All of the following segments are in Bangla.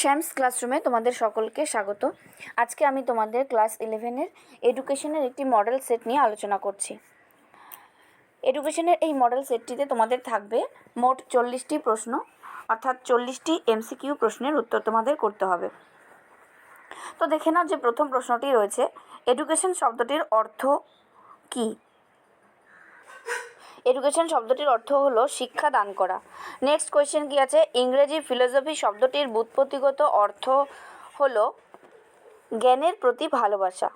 শ্যামস ক্লাসরুমে তোমাদের সকলকে স্বাগত। আজকে আমি তোমাদের ক্লাস ইলেভেনের এডুকেশনের একটি মডেল সেট নিয়ে আলোচনা করছি। এডুকেশনের এই মডেল সেটটিতে তোমাদের থাকবে মোট চল্লিশটি প্রশ্ন, অর্থাৎ চল্লিশটি এমসিকিউ প্রশ্নের উত্তর তোমাদের করতে হবে। তো দেখে নাও যে প্রথম প্রশ্নটি রয়েছে, এডুকেশন শব্দটির অর্থ কী? এডুকেশন শব্দটির অর্থ হলো শিক্ষা দান করা। নেক্সট কোয়েশ্চেন কি আছে? ইংরেজি ফিলোসফি শব্দটির ব্যুৎপত্তিগত অর্থ হলো জ্ঞানের প্রতি ভালোবাসা।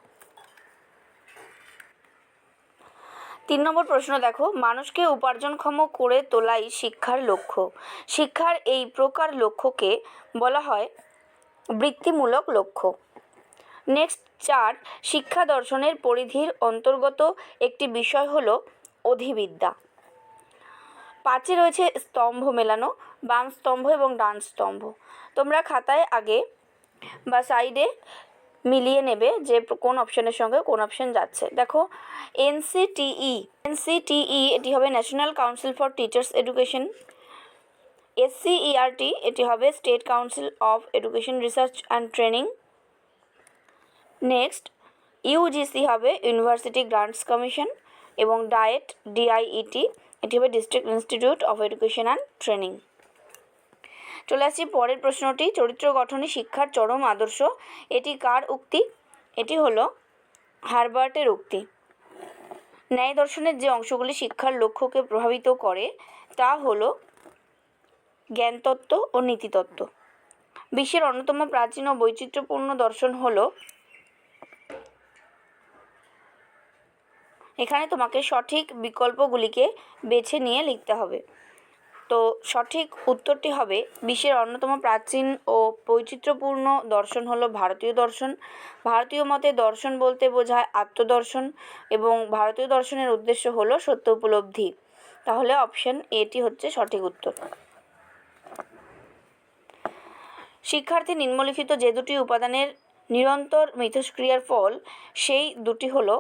তিন নম্বর প্রশ্ন দেখো। মানুষকে উপার্জনক্ষম করে তোলাই শিক্ষার লক্ষ্য। শিক্ষার এই প্রকার লক্ষ্যকে বলা হয় বৃত্তিমূলক লক্ষ্য। নেক্সট চার শিক্ষা দর্শনের পরিধির অন্তর্গত একটি বিষয় হলো অধিবিদ্যা। পাঁচে রয়েছে স্তম্ভ মেলানো, বাম স্তম্ভ এবং ডান স্তম্ভ। তোমরা খাতায় আগে বা সাইডে মিলিয়ে নেবে যে কোন অপশনের সঙ্গে কোন অপশন যাচ্ছে। দেখো, এনসিটিই এনসিটিই এটি হবে national council for teachers education. SCERT, এটি হবে state council of education research and training. Next, UGC হবে ইউনিভার্সিটি গ্রান্টস কমিশন এবং ডায়েট, ডিআইইটি। এটি হবে district institute of education and training চলে আসছি পরের প্রশ্নটি, চরিত্র গঠনে শিক্ষার চরম আদর্শ। এটি কার উক্তি? এটি হলো হারবার্টের উক্তি। ন্যায় দর্শনের যে অংশগুলি শিক্ষার লক্ষ্যকে প্রভাবিত করে, তা হলো জ্ঞানতত্ত্ব ও নীতিতত্ত্ব। বিশ্বের অন্যতম প্রাচীন ও বৈচিত্র্যপূর্ণ দর্শন হলো এখানে তোমাকে সঠিক বিকল্পগুলিকে বেছে নিয়ে লিখতে হবে। তো সঠিক উত্তরটি হবে, বিশ্বের অন্যতম প্রাচীন ও বৈচিত্র্যপূর্ণ দর্শন হলো ভারতীয় দর্শন। ভারতীয় মতে দর্শন বলতে বোঝায় আত্মদর্শন এবং ভারতীয় দর্শনের উদ্দেশ্য হলো সত্য উপলব্ধি। তাহলে অপশন এটি হচ্ছে সঠিক উত্তর। শিক্ষার্থী নিম্নলিখিত যে দুটি উপাদানের নিরন্তর মিথস্ক্রিয়ার ফল, সেই দুটি হলো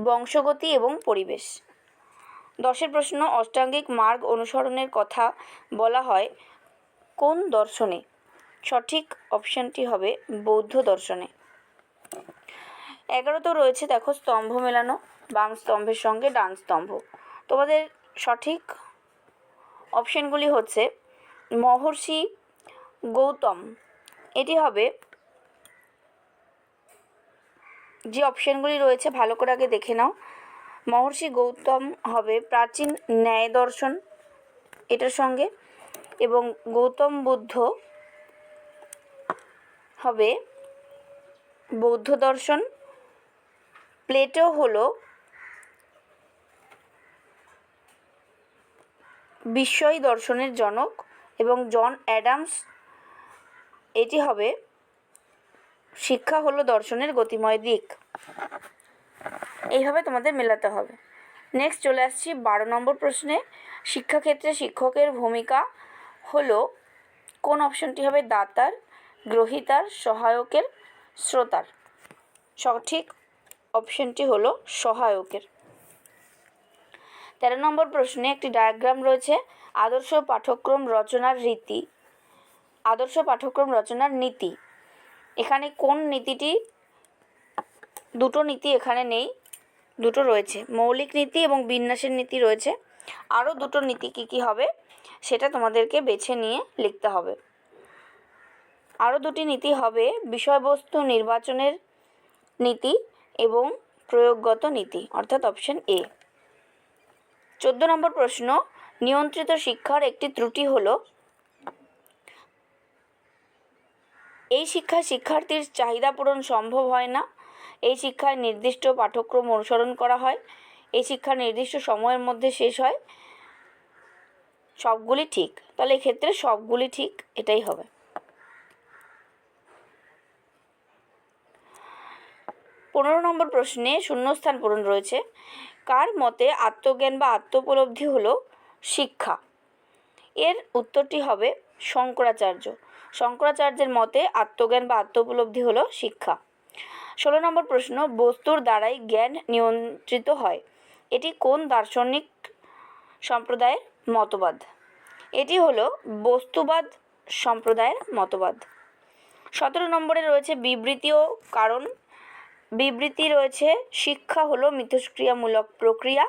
বংশগতি এবং পরিবেশ। দশের প্রশ্ন, অষ্টাঙ্গিক মার্গ অনুসরণের কথা বলা হয় কোন দর্শনে? সঠিক অপশানটি হবে বৌদ্ধ দর্শনে। এগারোতেও রয়েছে, দেখো, স্তম্ভ মেলানো, বাম স্তম্ভের সঙ্গে ডান স্তম্ভ। তোমাদের সঠিক অপশানগুলি হচ্ছে মহর্ষি গৌতম। এটি হবে যে অপশানগুলি রয়েছে, ভালো করে আগে দেখে নাও। মহর্ষি গৌতম হবে প্রাচীন ন্যায় দর্শন, এটার সঙ্গে। এবং গৌতম বুদ্ধ হবে বৌদ্ধ দর্শন। প্লেটো হলো বিস্ময় দর্শনের জনক এবং জন অ্যাডামস, এটি হবে শিক্ষা হলো দর্শনের গতিময় দিক। এইভাবে তোমাদের মেলাতে হবে। নেক্সট চলে আসছি বারো নম্বর প্রশ্নে। শিক্ষাক্ষেত্রে শিক্ষকের ভূমিকা হলো কোন অপশনটি হবে দাতার, গ্রহিতার, সহায়কের, শ্রোতার। সঠিক অপশনটি হলো সহায়কের। তেরো নম্বর প্রশ্নে একটি ডায়াগ্রাম রয়েছে, আদর্শ পাঠ্যক্রম রচনার রীতি। আদর্শ পাঠ্যক্রম রচনার নীতি। এখানে কোন নীতিটি? দুটো নীতি এখানে নেই, দুটো রয়েছে। মৌলিক নীতি এবং বিন্যাসের নীতি রয়েছে। আরও দুটো নীতি কী কী হবে সেটা তোমাদেরকে বেছে নিয়ে লিখতে হবে। আরও দুটি নীতি হবে, বিষয়বস্তু নির্বাচনের নীতি এবং প্রয়োগগত নীতি, অর্থাৎ অপশন এ। চোদ্দ নম্বর প্রশ্ন, নিয়ন্ত্রিত শিক্ষার একটি ত্রুটি হলো এই শিক্ষায় শিক্ষার্থীর চাহিদা পূরণ সম্ভব হয় না। এই শিক্ষায় নির্দিষ্ট পাঠ্যক্রম অনুসরণ করা হয়। এই শিক্ষা নির্দিষ্ট সময়ের মধ্যে শেষ হয়। সবগুলি ঠিক। তাহলে এক্ষেত্রে সবগুলি ঠিক, এটাই হবে। পনেরো নম্বর প্রশ্নে শূন্যস্থান পূরণ রয়েছে। কার মতে আত্মজ্ঞান বা আত্মোপলব্ধি হলো শিক্ষা? এর উত্তরটি হবে শঙ্করাচার্য। শঙ্করাচার্যের মতে আত্মজ্ঞান বা আত্মোপলব্ধি হলো শিক্ষা। ষোলো নম্বর প্রশ্ন, বস্তুর দ্বারাই জ্ঞান নিয়ন্ত্রিত হয়। এটি কোন দার্শনিক সম্প্রদায়ের মতবাদ? এটি হলো বস্তুবাদ সম্প্রদায়ের মতবাদ। সতেরো নম্বরে রয়েছে বিবৃতি ও কারণ। বিবৃতি রয়েছে, শিক্ষা হলো মিথস্ক্রিয়ামূলক প্রক্রিয়া।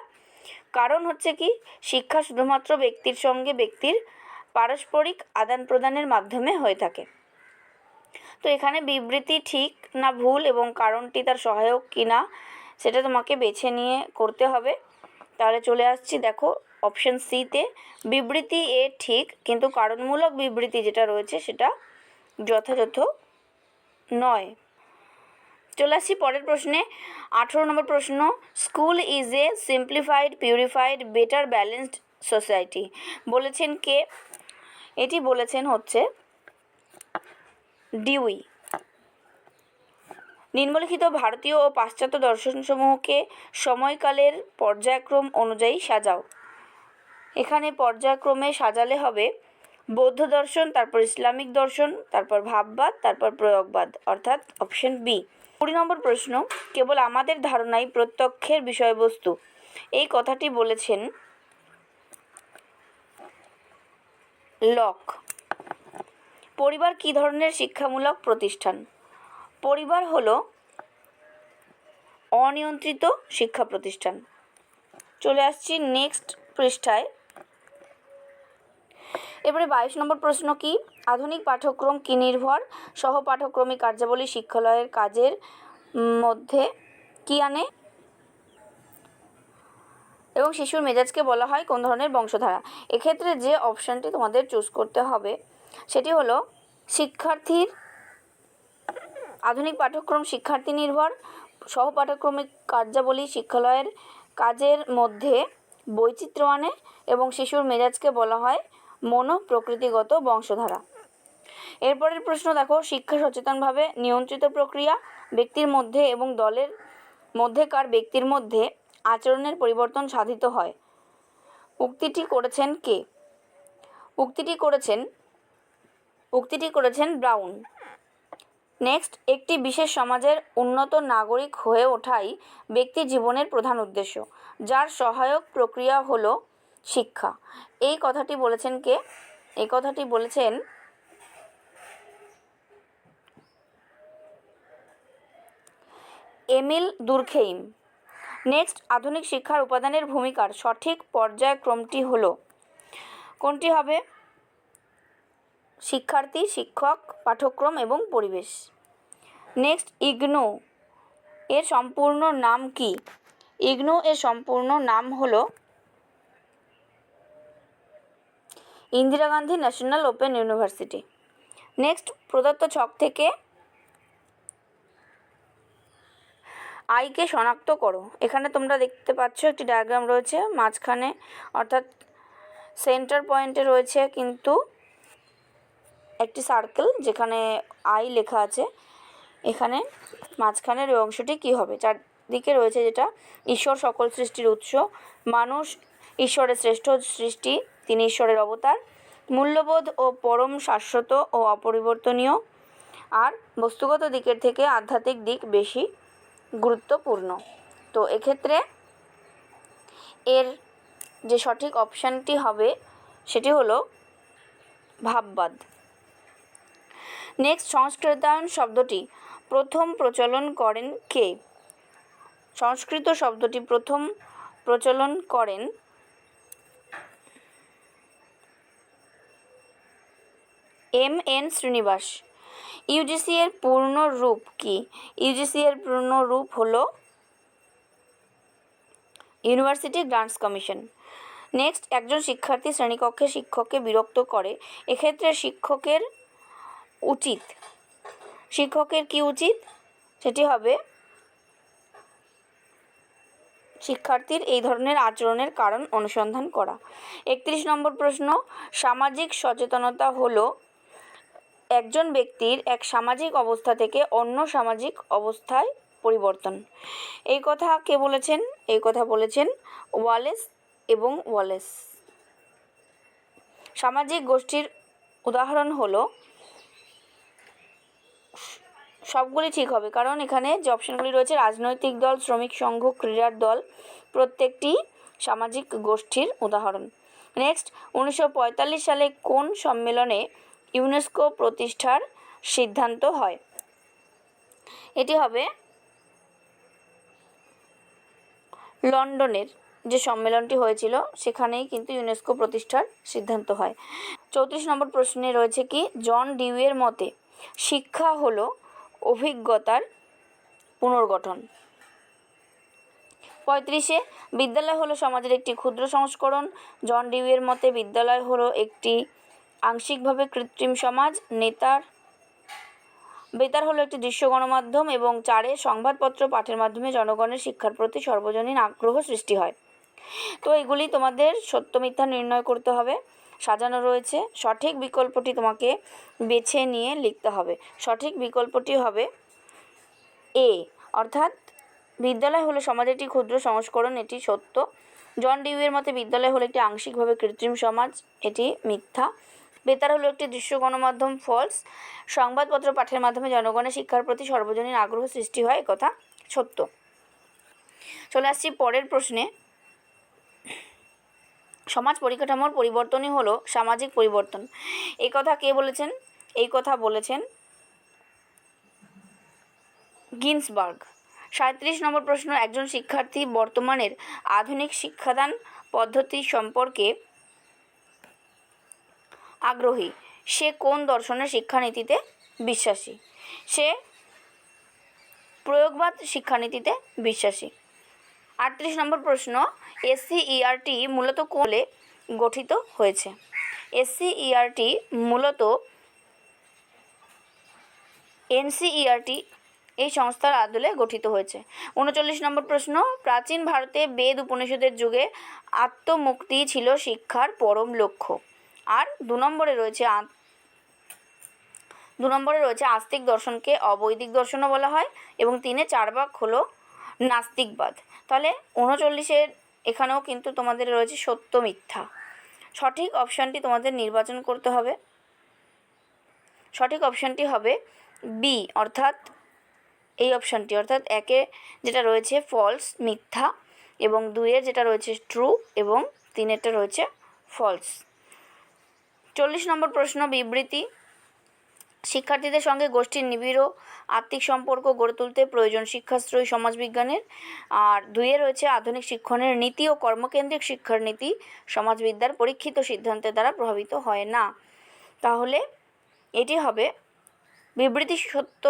কারণ হচ্ছে কি, শিক্ষা শুধুমাত্র ব্যক্তির সঙ্গে ব্যক্তির পারস্পরিক আদান প্রদানের মাধ্যমে হয়ে থাকে। তো এখানে বিবৃতি ঠিক না ভুল এবং কারণটি তার সহায়ক কি না, সেটা তোমাকে বেছে নিয়ে করতে হবে। তাহলে চলে আসছি দেখো অপশন সিতে বিবৃতি এ ঠিক, কিন্তু কারণমূলক বিবৃতি যেটা রয়েছে সেটা যথাযথ নয়। চলে আসছি পরের প্রশ্নে। আঠেরো নম্বর প্রশ্ন school is a simplified purified better balanced society বলেছেন কে? এটি বলেছেন হচ্ছে ডিউই। নিম্নলিখিত ভারতীয় ও পাশ্চাত্য দর্শনসমূহকে সময়কালের পর্যায়ক্রম অনুযায়ী সাজাও। এখানে পর্যায়ক্রমে সাজালে হবে বৌদ্ধ দর্শন, তারপর ইসলামিক দর্শন, তারপর ভাববাদ, তারপর প্রয়োগবাদ, অর্থাৎ অপশন বি। কুড়ি নম্বর প্রশ্ন, কেবল আমাদের ধারণাই প্রত্যক্ষের বিষয়বস্তু। এই কথাটি বলেছেন লক। পরিবার কী ধরনের শিক্ষামূলক প্রতিষ্ঠান? পরিবার হলো অনিয়ন্ত্রিত শিক্ষা প্রতিষ্ঠান। চলে আসছি নেক্সট পৃষ্ঠায়। এবারে বাইশ নম্বর প্রশ্ন কি? আধুনিক পাঠ্যক্রম কি নির্ভর? সহ পাঠ্যক্রমিক কার্যাবলী শিক্ষালয়ের কাজের মধ্যে কি আনে? এবং শিশুর মেজাজকে বলা হয় কোন ধরনের বংশধারা। এক্ষেত্রে যে অপশানটি তোমাদের চুজ করতে হবে, সেটি হলো শিক্ষার্থীর আধুনিক পাঠ্যক্রম শিক্ষার্থী নির্ভর সহ পাঠ্যক্রমিক কার্যাবলী শিক্ষালয়ের কাজের মধ্যে বৈচিত্র্য আনে এবং শিশুর মেজাজকে বলা হয় মনো প্রকৃতিগত বংশধারা। এরপরের প্রশ্ন দেখো, শিক্ষা সচেতনভাবে নিয়ন্ত্রিত প্রক্রিয়া, ব্যক্তির মধ্যে এবং দলের মধ্যেকার ব্যক্তির মধ্যে আচরণের পরিবর্তন সাধিত হয়। উক্তিটি করেছেন কে? উক্তিটি করেছেন উক্তিটি করেছেন ব্রাউন। নেক্সট, একটি বিশেষ সমাজের উন্নত নাগরিক হয়ে ওঠাই ব্যক্তি জীবনের প্রধান উদ্দেশ্য, যার সহায়ক প্রক্রিয়া হলো শিক্ষা। এই কথাটি বলেছেন কে? এই কথাটি বলেছেন এমিল দুর্খেইম। নেক্সট আধুনিক শিক্ষার উপাদানের ভূমিকার সঠিক পর্যায়ক্রমটি হলো, কোনটি হবে? শিক্ষার্থী, শিক্ষক, পাঠ্যক্রম এবং পরিবেশ। Next IGNOU. এর সম্পূর্ণ নাম কি? ইগনো এর সম্পূর্ণ নাম হল Indira Gandhi national open university. Next প্রদত্ত ছক থেকে আইকে শনাক্ত করো। এখানে তোমরা দেখতে পাচ্ছ একটি ডায়াগ্রাম রয়েছে, মাঝখানে অর্থাৎ সেন্টার পয়েন্টে রয়েছে কিন্তু একটি সার্কেল যেখানে আই লেখা আছে। এখানে মাঝখানের ওই অংশটি কী হবে? চারদিকে রয়েছে যেটা ঈশ্বর সকল সৃষ্টির উৎস। মানুষ ঈশ্বরের শ্রেষ্ঠ সৃষ্টি, তিনি ঈশ্বরের অবতার। মূল্যবোধ ও পরম শাশ্বত ও অপরিবর্তনীয়। আর বস্তুগত দিকের থেকে আধ্যাত্মিক দিক বেশি। গুরুত্বপূর্ণ। তো এক্ষেত্রে এর যে সঠিক অপশানটি হবে সেটি হলো ভাববাদ। নেক্সট, সংস্কৃতায়ন শব্দটি প্রথম প্রচলন করেন কে? সংস্কৃত শব্দটি প্রথম প্রচলন করেন এম এন শ্রীনিবাস। ইউজিসি এর পূর্ণ রূপ কি? ইউজিসি এর পূর্ণ রূপ হলো ইউনিভার্সিটি গ্রান্টস কমিশন নেক্সট একজন শিক্ষার্থী শ্রেণীকক্ষে শিক্ষককে বিরক্ত করে। এক্ষেত্রে শিক্ষকের উচিত। শিক্ষকের কি উচিত? সেটি হবে শিক্ষার্থীর এই ধরনের আচরণের কারণ অনুসন্ধান করা। একত্রিশ নম্বর প্রশ্ন, সামাজিক সচেতনতা হলো একজন ব্যক্তির এক সামাজিক অবস্থা থেকে অন্য সামাজিক অবস্থায় পরিবর্তন। এই কথা কে বলেছেন? এই কথা বলেছেন ওয়ালেস এবং ওয়ালেস। সামাজিক গোষ্ঠীর উদাহরণ হলো, সবগুলি ঠিক হবে কারণ এখানে যে অপশানগুলি রয়েছে, রাজনৈতিক দল, শ্রমিক সংঘ, ক্রীড়ার দল, প্রত্যেকটি সামাজিক গোষ্ঠীর উদাহরণ। নেক্সট, উনিশশো পঁয়তাল্লিশ সালে কোন সম্মেলনে ইউনেস্কো প্রতিষ্ঠার সিদ্ধান্ত হয়। এটি হবে লন্ডনের যে সম্মেলনটি হয়েছিল, সেখানেই কিন্তু ইউনেস্কো প্রতিষ্ঠার সিদ্ধান্ত হয়। চৌত্রিশ নম্বর প্রশ্নে রয়েছে কি, জন ডিউয়ের মতে শিক্ষা হলো অভিজ্ঞতার পুনর্গঠন। পঁয়ত্রিশে, বিদ্যালয় হলো সমাজের একটি ক্ষুদ্র সংস্করণ। জন ডিউয়ের মতে বিদ্যালয় হলো একটি আংশিকভাবে কৃত্রিম সমাজ, নেতার, বেতার হলো একটি দৃশ্য গণমাধ্যম এবং চারে সংবাদপত্র পাঠের মাধ্যমে জনগণের শিক্ষার প্রতি সর্বজনীন আগ্রহ সৃষ্টি হয়। তো এগুলি তোমাদের সত্য মিথ্যা নির্ণয় করতে হবে, সাজানো রয়েছে। সঠিক বিকল্পটি তোমাকে বেছে নিয়ে লিখতে হবে। সঠিক বিকল্পটি হবে এ, অর্থাৎ বিদ্যালয় হলো সমাজের একটি ক্ষুদ্র সংস্করণ, এটি সত্য। জন ডিউয়ের মতে বিদ্যালয় হলো একটি আংশিকভাবে কৃত্রিম সমাজ, এটি মিথ্যা। বেতার হলো একটি দৃশ্য গণমাধ্যম ফলস। সংবাদপত্র পাঠের মাধ্যমে জনগণের শিক্ষার প্রতি সর্বজনীন আগ্রহ সৃষ্টি হয় কথা সত্য। চলে আসছি পরের প্রশ্নে। সমাজ পরিকাঠামোর পরিবর্তনই হলো সামাজিক পরিবর্তন। এই কথা কে বলেছেন? এই কথা বলেছেন গিন্সবার্গ। সাঁত্রিশ নম্বর প্রশ্ন, একজন শিক্ষার্থী বর্তমানের আধুনিক শিক্ষাদান পদ্ধতি সম্পর্কে আগ্রহী। সে কোন দর্শনের শিক্ষানীতিতে বিশ্বাসী? সে প্রয়োগবাদ শিক্ষানীতিতে বিশ্বাসী। আটত্রিশ নম্বর প্রশ্ন, এসসিইআরটি মূলত কোলে গঠিত হয়েছে? এসসিইআরটি মূলত এনসিইআরটি এই সংস্থার আদলে গঠিত হয়েছে। উনচল্লিশ নম্বর প্রশ্ন, প্রাচীন ভারতে বেদ উপনিষদের যুগে আত্মমুক্তি ছিল শিক্ষার পরম লক্ষ্য। আর দু নম্বরে রয়েছে দু নম্বরে রয়েছে আস্তিক দর্শনকে অবৈদিক দর্শনও বলা হয় এবং তিনে চার ভাগ হলো নাস্তিকবাদ। তাহলে উনচল্লিশের এখানেও কিন্তু তোমাদের রয়েছে সত্য মিথ্যা। সঠিক অপশানটি তোমাদের নির্বাচন করতে হবে। সঠিক অপশানটি হবে বি অর্থাৎ এই অপশানটি, অর্থাৎ একে যেটা রয়েছে ফলস মিথ্যা, এবং দুইয়ের যেটা রয়েছে ট্রু এবং তিনেরটা রয়েছে ফলস চল্লিশ নম্বর প্রশ্ন, বিবৃতি। শিক্ষার্থীদের সঙ্গে গোষ্ঠীর নিবিড় আত্মিক সম্পর্ক গড়ে তুলতে প্রয়োজন শিক্ষাশ্রয়ী সমাজবিজ্ঞানের। আর দুইয়ে রয়েছে আধুনিক শিক্ষণের নীতি ও কর্মকেন্দ্রিক শিক্ষার নীতি। সমাজবিদ্যার পরীক্ষিত সিদ্ধান্তের দ্বারা প্রভাবিত হয় না। তাহলে এটি হবে বিবৃতি সত্য,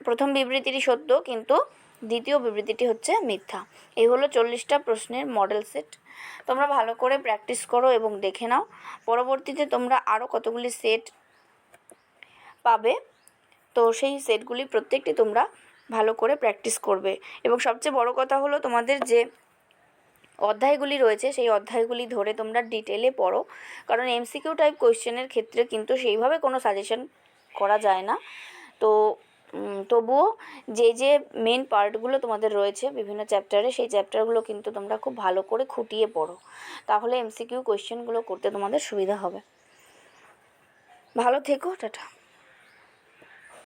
প্রথম বিবৃতিটি সত্য, কিন্তু দ্বিতীয় বিবৃতিটি হচ্ছে মিথ্যা। এই হলো চল্লিশটা প্রশ্নের মডেল সেট তোমরা ভালো করে প্র্যাকটিস করো এবং দেখে নাও। পরবর্তীতে তোমরা আরও কতগুলি সেট পাবে? তো সেই সেটগুলি প্রত্যেকটি তোমরা ভালো করে প্র্যাকটিস করবে। এবং সবচেয়ে বড় কথা হলো তোমাদের যে অধ্যায়গুলি রয়েছে, সেই অধ্যায়গুলি ধরে তোমরা ডিটেলে পড়ো। কারণ এমসিকিউ টাইপ কোয়েশ্চেনের ক্ষেত্রে কিন্তু সেইভাবে কোনো সাজেশন করা যায় না। তো তবুও যে যে মেন পার্টগুলো তোমাদের রয়েছে বিভিন্ন চ্যাপ্টারে সেই চ্যাপ্টারগুলো কিন্তু তোমরা খুব ভালো করে খুঁটিয়ে পড়ো। তাহলে এমসিকিউ কোয়েশ্চেনগুলো করতে তোমাদের সুবিধা হবে। ভালো থেকো, টাটা।